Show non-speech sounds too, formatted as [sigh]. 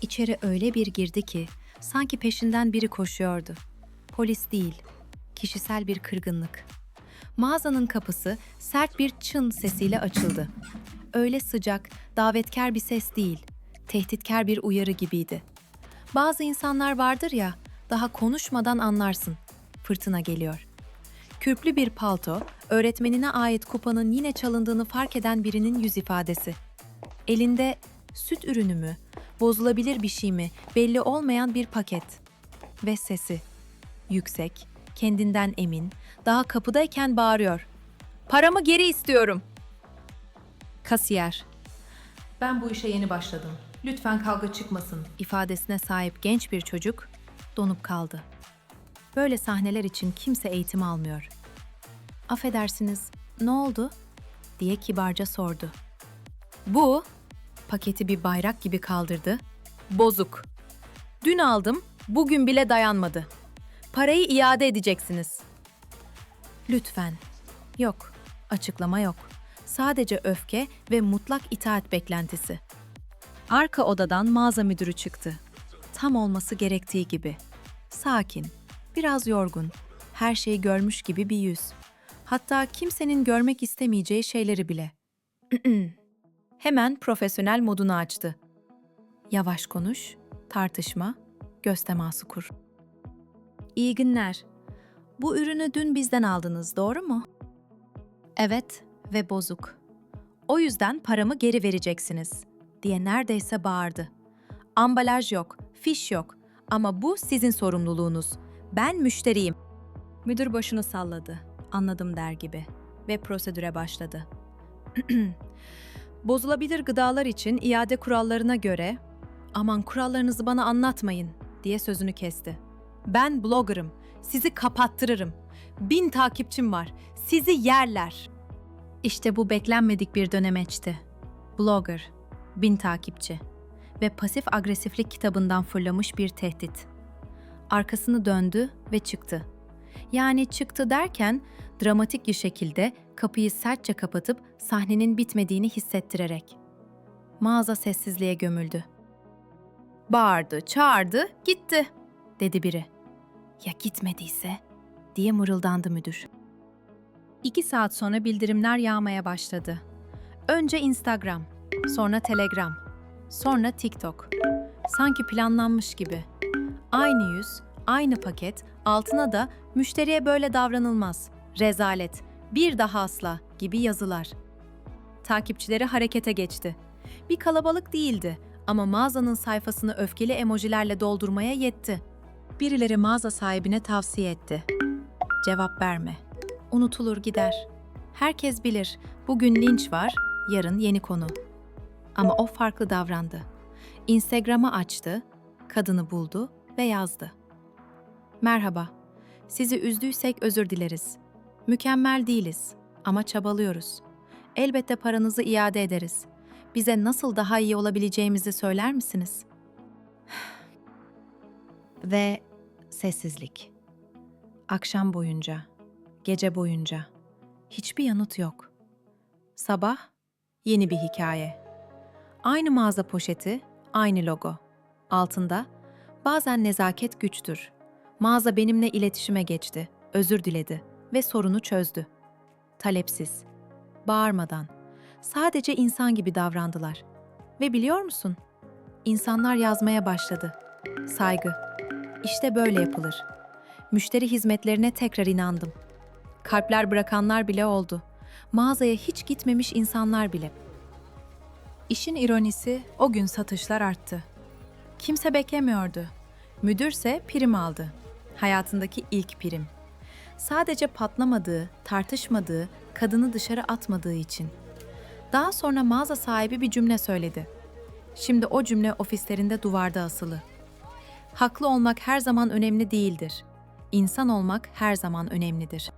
İçeri öyle bir girdi ki sanki peşinden biri koşuyordu. Polis değil, kişisel bir kırgınlık. Mağazanın kapısı sert bir çın sesiyle açıldı. Öyle sıcak, davetkar bir ses değil, tehditkar bir uyarı gibiydi. Bazı insanlar vardır ya, daha konuşmadan anlarsın. Fırtına geliyor. Kürklü bir palto, öğretmenine ait kupanın yine çalındığını fark eden birinin yüz ifadesi. Elinde süt ürünü mü, bozulabilir bir şey mi belli olmayan bir paket. Ve sesi. Yüksek, kendinden emin, daha kapıdayken bağırıyor. Paramı geri istiyorum. Kasiyer. Ben bu işe yeni başladım. Lütfen kavga çıkmasın. ifadesine sahip genç bir çocuk donup kaldı. Böyle sahneler için kimse eğitim almıyor. Affedersiniz, ne oldu? diye kibarca sordu. Bu, paketi bir bayrak gibi kaldırdı. Bozuk. Dün aldım, bugün bile dayanmadı. Parayı iade edeceksiniz. Lütfen. Yok, açıklama yok. Sadece öfke ve mutlak itaat beklentisi. Arka odadan mağaza müdürü çıktı. Tam olması gerektiği gibi. Sakin, biraz yorgun, her şeyi görmüş gibi bir yüz. Hatta kimsenin görmek istemeyeceği şeyleri bile. [clears throat] Hemen profesyonel modunu açtı. Yavaş konuş, tartışma, göz teması kur. İyi günler. Bu ürünü dün bizden aldınız, doğru mu? Evet ve bozuk. O yüzden paramı geri vereceksiniz, diye neredeyse bağırdı. Ambalaj yok, fiş yok ama bu sizin sorumluluğunuz. Ben müşteriyim. Müdür başını salladı. Anladım der gibi ve prosedüre başladı. [clears throat] Bozulabilir gıdalar için iade kurallarına göre "Aman kurallarınızı bana anlatmayın." diye sözünü kesti. Ben bloggerım. Sizi kapattırırım. Bin takipçim var. Sizi yerler. İşte bu beklenmedik bir dönemeçti. Blogger, bin takipçi ve pasif agresiflik kitabından fırlamış bir tehdit. Arkasını döndü ve çıktı. Yani çıktı derken dramatik bir şekilde kapıyı sertçe kapatıp sahnenin bitmediğini hissettirerek. Mağaza sessizliğe gömüldü. Bağırdı, çağırdı, gitti, dedi biri. Ya gitmediyse? diye mırıldandı müdür. İki saat sonra bildirimler yağmaya başladı. Önce Instagram, sonra Telegram, sonra TikTok. Sanki planlanmış gibi. Aynı yüz, aynı paket, altına da müşteriye böyle davranılmaz, rezalet, bir daha asla gibi yazılar. Takipçileri harekete geçti. Bir kalabalık değildi ama mağazanın sayfasını öfkeli emojilerle doldurmaya yetti. Birileri mağaza sahibine tavsiye etti. Cevap verme. Unutulur gider. Herkes bilir, bugün linç var, yarın yeni konu. Ama o farklı davrandı. Instagram'ı açtı, kadını buldu ve yazdı. Merhaba. Sizi üzdüysek özür dileriz. Mükemmel değiliz ama çabalıyoruz. Elbette paranızı iade ederiz. Bize nasıl daha iyi olabileceğimizi söyler misiniz? [sighs] Ve sessizlik. Akşam boyunca, gece boyunca hiçbir yanıt yok. Sabah yeni bir hikaye. Aynı mağaza poşeti, aynı logo. Altında bazen nezaket güçtür. Mağaza benimle iletişime geçti, özür diledi ve sorunu çözdü. Talepsiz, bağırmadan, sadece insan gibi davrandılar. Ve biliyor musun? İnsanlar yazmaya başladı. Saygı. İşte böyle yapılır. Müşteri hizmetlerine tekrar inandım. Kalpler bırakanlar bile oldu. Mağazaya hiç gitmemiş insanlar bile. İşin ironisi o gün satışlar arttı. Kimse beklemiyordu. Müdürse prim aldı. Hayatındaki ilk prim. Sadece patlamadığı, tartışmadığı, kadını dışarı atmadığı için. Daha sonra mağaza sahibi bir cümle söyledi. Şimdi o cümle ofislerinde duvarda asılı. Haklı olmak her zaman önemli değildir. İnsan olmak her zaman önemlidir.